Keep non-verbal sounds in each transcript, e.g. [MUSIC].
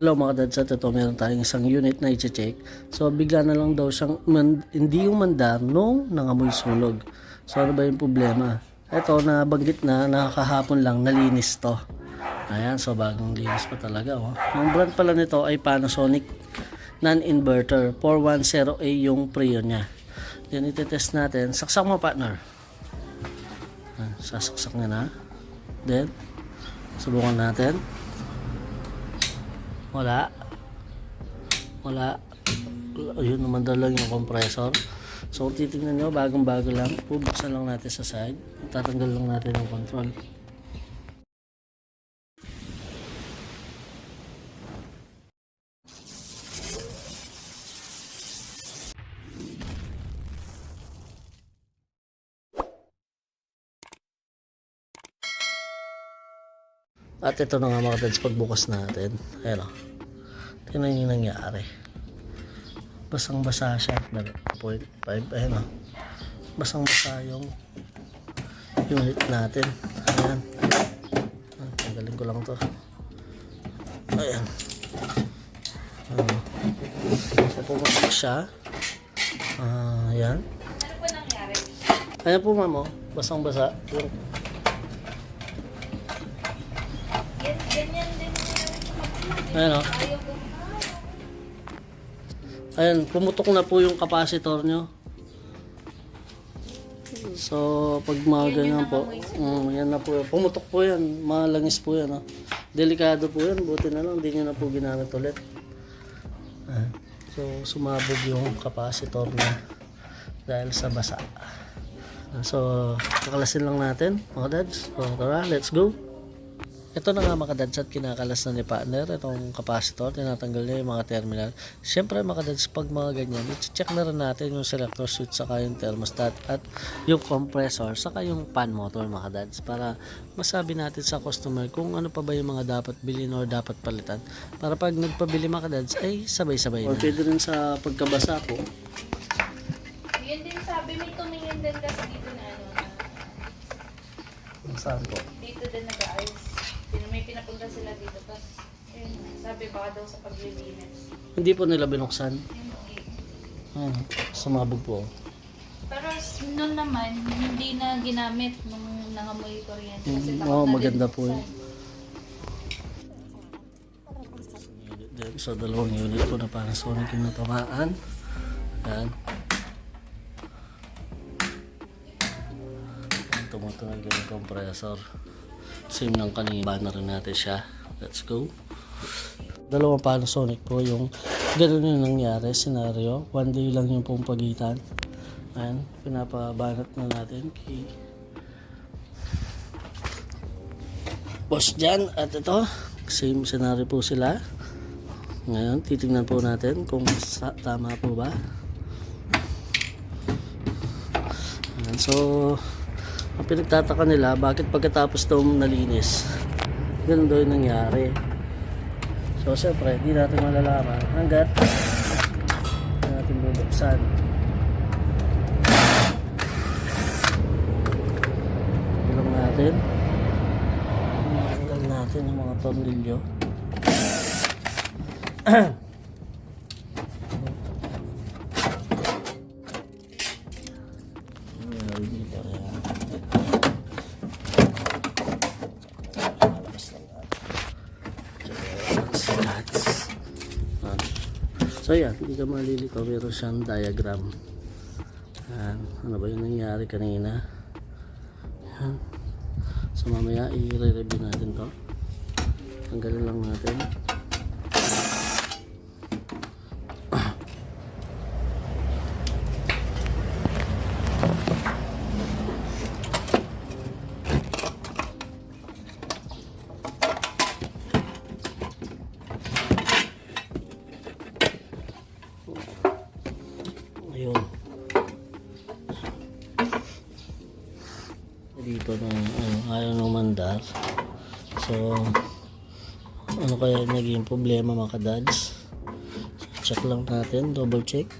Hello mga dads, at ito meron tayong isang unit na i-check. So bigla na lang daw siyang man- hindi yung mandar nung nangamoy sunog. So ano ba yung problema? Ito nabanggit na nakakahapon lang nalinis to. Ayan, so bagong linis pa talaga. Oh. Yung brand pala nito ay Panasonic non-inverter 410A yung Prio niya. Yan itetest natin. Saksak mo partner. Ayan, sasaksak niya na. Then, subukan natin. Wala. Wala. Ayun naman lang yung compressor. So titignan nyo, bagong bago lang. Bubuksan lang natin sa side. Tatanggal lang natin yung control. At ito na nga mga dads, pagbukas natin. Ayan o. Tingnan yung nangyari. Basang basa siya. 0.5. Ayan o. Basang basa yung unit natin. Ayan. Ah, Tanggalin ko lang to. Ayan. Ayan. So pumasok siya. Ah, ayan. Ano? Ayan po ma'am o. Basang basa. Yung Yan, ganyan din yung Ayan o. ko. Ayan, pumutok na po yung capacitor nyo. So, pag mga ganyan po, mm, yan na po. Pumutok po yan. Malangis po yan. Oh. Delikado po yan. Buti na lang, hindi nyo na po ginamit ulit. So, sumabog yung capacitor na dahil sa basa. So, kakalasin lang natin, mga dads. So, tara, let's go. Ito na nga mga dads at kinakalas na ni partner itong capacitor, tinatanggal niya yung mga terminal. Siyempre mga dads, pag mga ganyan, i-check na rin natin yung selector switch saka yung thermostat at yung compressor saka yung fan motor mga dads para masabi natin sa customer kung ano pa ba yung mga dapat bilhin or dapat palitan para pag nagpabili mga dads ay sabay-sabay na. Or pwede rin sa pagkabasa po. Yun din sabi, may tumingin din kasi dito na ano, na Saan po? dito din nag-ayos. Pinapunta sila dito. Tapos, yun, sabi baka daw sa paglilinis. Hindi po nila binuksan. Hindi. Ah, sumabog po. Pero s- noon naman, hindi na ginamit nung nangamoy kuryente. Kasi Mm, takot oo, na din maganda po yun. Unit din. So, dalawang unit po na Panasonic yung natamaan. Yan. Yan, Tumutunog yung compressor. Same ng kanina. Banner natin siya. Let's go. Dalawang Panasonic po yung ganun yung nangyari scenario. One day lang yung pong pagitan. Ayan, pinapabanat na natin kay boss dyan at ito same scenario po sila ngayon titingnan po natin kung sa, tama po ba Ayan, so ang pinagtataka nila bakit pagkatapos daw nalinis ganun daw yung nangyari? So syempre di natin malalaman hanggat natin bubuksan. Tulong natin. Tanggal natin yung mga tornilyo. [CLEARS THROAT] Ayan, dito, ayan. Labas lang natin. That's- that's- Ah. So yan, hindi ka malilito. Meron siyang diagram. Ayan, ano ba yung nangyari kanina? Ayan. So mamaya i-review natin to. Tanggalin lang natin. Ayun. dito na ano, ayaw ng mandar. So, ano kaya naging problema mga kadads? So, check lang natin, double check.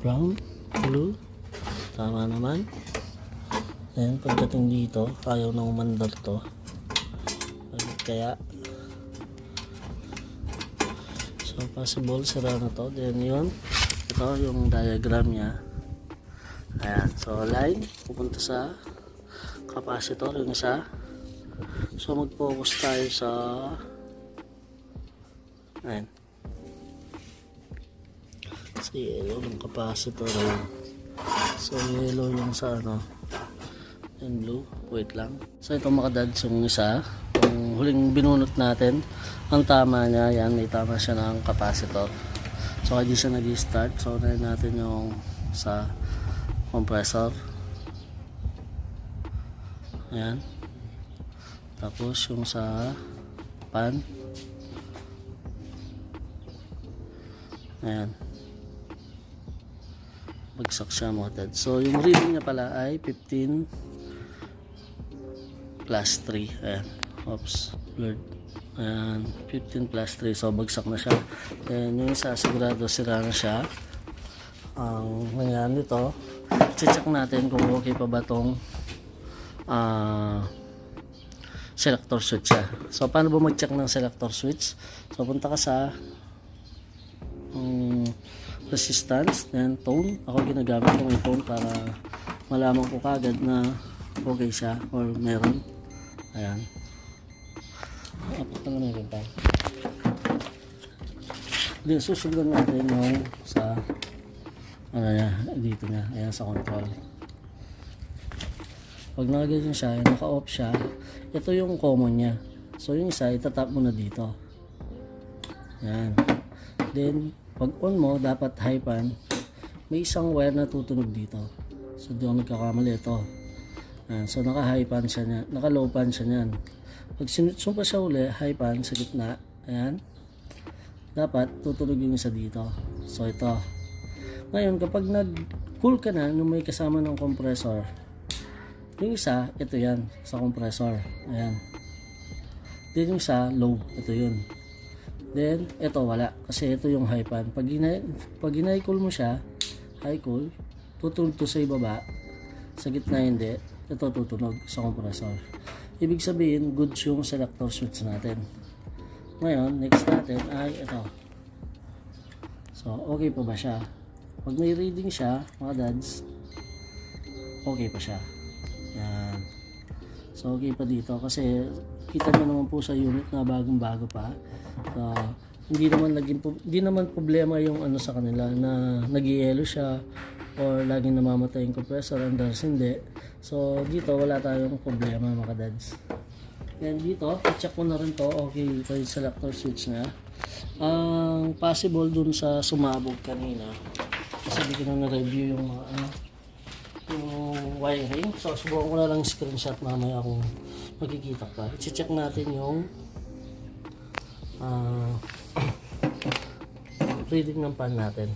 Brown, blue, tama naman. Then, pagdating dito, ayaw ng mandar to. Kaya? So, possible, sira na to. Then, yun. Ito, yung diagram niya. Ayan. So, line, pupunta sa capacitor, yung isa. So, mag-focus tayo sa ayan. Sa yellow ng capacitor. Ayan. So, yellow yung sa ano. Yung blue. Wait lang. So, ito mga dads yung isa. Yung huling binunot natin. Ang tama niya, yan, may tama siya ng capacitor. So, kaya di siya nag-start. So, unahin natin yung sa compressor. Ayan. Tapos, yung sa pan. Ayan. Bagsak siya mga dads. So, yung reading niya pala ay 15 plus 3. Ayan. Oops. Blurred. Ayan. 15 plus 3. So, bagsak na siya. Then, yung isa, sigurado sira na siya. Ang nangyari nito, check natin kung okay pa ba tong ah selector switch siya. So, paano ba mag-check ng selector switch? So, punta ka sa um, resistance, then tone. Ako ginagamit ko yung tone para malaman ko kagad na okay siya or meron. Ayan. Apat na meron pa. Then, susundan natin yung sa ano niya, dito niya. Ayan, sa control. Pag nakaganyan siya, naka-off siya, ito yung common niya. So, yung isa, itatap mo na dito. Yan. Then, pag on mo, dapat high pan, may isang wire na tutunog dito. So, ako nagkakamali ito. Yan. So, naka-high pan siya niya. Naka-low pan siya niyan. Pag sinutso pa siya uli, high pan sa gitna. Ayan. Dapat tutunog yung isa dito. So, ito. Ngayon, kapag nag-cool ka na, nung may kasama ng compressor, yung isa, ito yan, sa compressor. Ayan. Then yung isa, low. Ito yun. Then, ito wala. Kasi ito yung high pan. Pag, ina pag ina-cool mo siya, high cool, tutunog to sa ibaba. Sa gitna hindi. Ito tutunog sa compressor. Ibig sabihin, good yung selector switch natin. Ngayon, next natin ay ito. So, okay pa ba siya? Pag may reading siya, mga dads, okay pa siya. Yan. So, okay pa dito kasi kita nyo naman po sa unit na bagong-bago pa. So, hindi naman naging hindi naman problema yung ano sa kanila na nag-yellow siya or laging namamatay yung compressor and others hindi. So, dito wala tayong problema mga dads. Then dito, check ko na rin to. Okay, ito yung selector switch na. Ang possible dun sa sumabog kanina. Kasi di ko na na-review yung mga ano, yung wiring. So, subukan ko na lang screenshot mamaya kung makikita pa. I-check natin yung ah, [COUGHS] reading ng pan natin.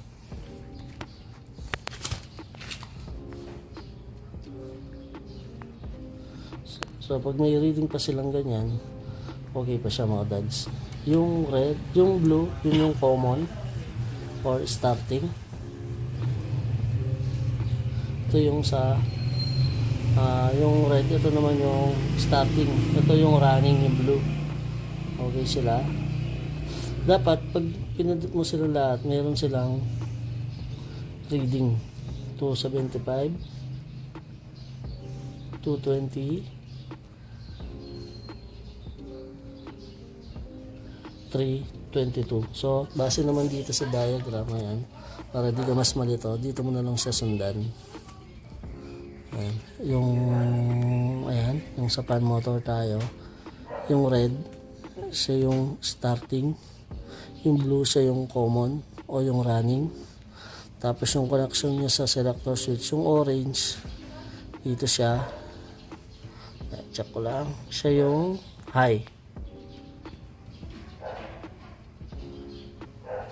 So, pag may reading pa silang ganyan, okay pa siya mga dads. Yung red, yung blue, yun yung common or starting. Ito yung sa ah yung red, ito naman yung starting. Ito yung running, yung blue. Okay sila. Dapat, pag pinindot mo sila lahat, meron silang reading. 275, 220, 322. So, base naman dito sa diagram, ayan, para di ka mas malito, dito mo na lang siya sundan. Ayan. Yung, ayan, yung sa pan motor tayo, yung red, siya yung starting, yung blue siya yung common o yung running. Tapos yung connection niya sa selector switch, yung orange, dito siya, Ayan, check ko lang, siya yung high.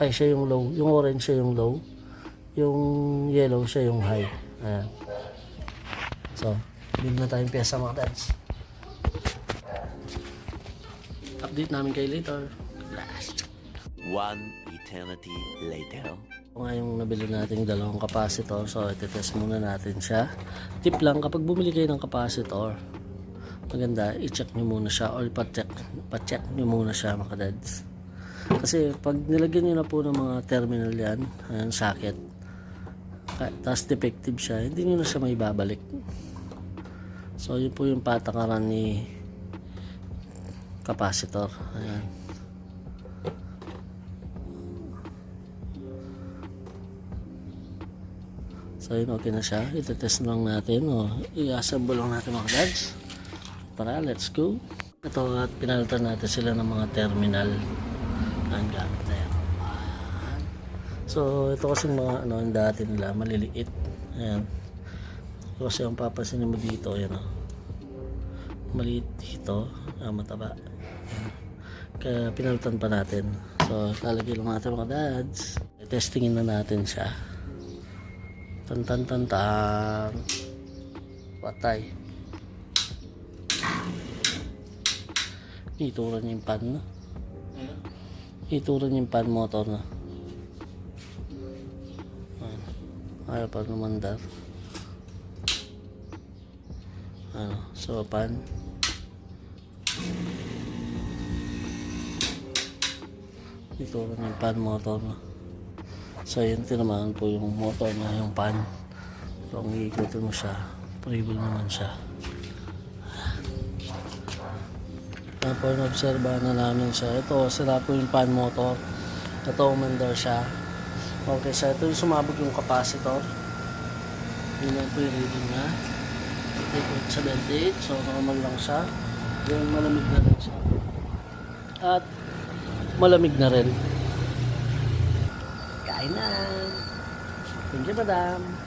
ay siya yung low, yung orange siya yung low, yung yellow siya yung high. Ayan. So, bili na tayong pyesa mga dads. Update namin kayo later. Last. One eternity later. Ito nga yung nabili nating dalawang capacitor. So, itetest muna natin siya. Tip lang, kapag bumili kayo ng capacitor, maganda, i-check nyo muna siya or pa-check, pa-check nyo muna siya mga dads. Kasi pag nilagyan nyo na po ng mga terminal yan, ayan, socket, tapos defective siya, hindi nyo na siya may babalik. So, yun po yung patakaran ni capacitor. Ayan. So, yun, okay na siya. Itetest lang natin. O, i-assemble lang natin mga dads. Tara, let's go. Ito, at pinalitan natin sila ng mga terminal. Ang gamit na yan. So, ito kasi mga ano, yung dati nila, maliliit. Ayan. Kasi ang papansin mo dito, yan o. Maliit dito, ah, mataba. Ayan. Kaya pinalitan pa natin. So, lalagay lang natin mga dads. Testingin na natin siya. Tan tan tan tan. Patay. Itura niya yung pan na. Itura niya yung pan motor na. Ayaw pa lumandar. Ano, so pan. Itura niya yung pan motor na. So yun tinamaan po yung motor na yung pan. So kung iikutin mo siya, prable naman siya. Tapos obserbahan na namin siya. Ito, sira po yung pan motor. Ito, umandar siya. Okay, so ito yung sumabog yung capacitor. Yun lang po yung reading niya. 3.78. So, normal lang siya. Then, malamig na rin siya. At, malamig na rin. Kain na! Thank you, madam.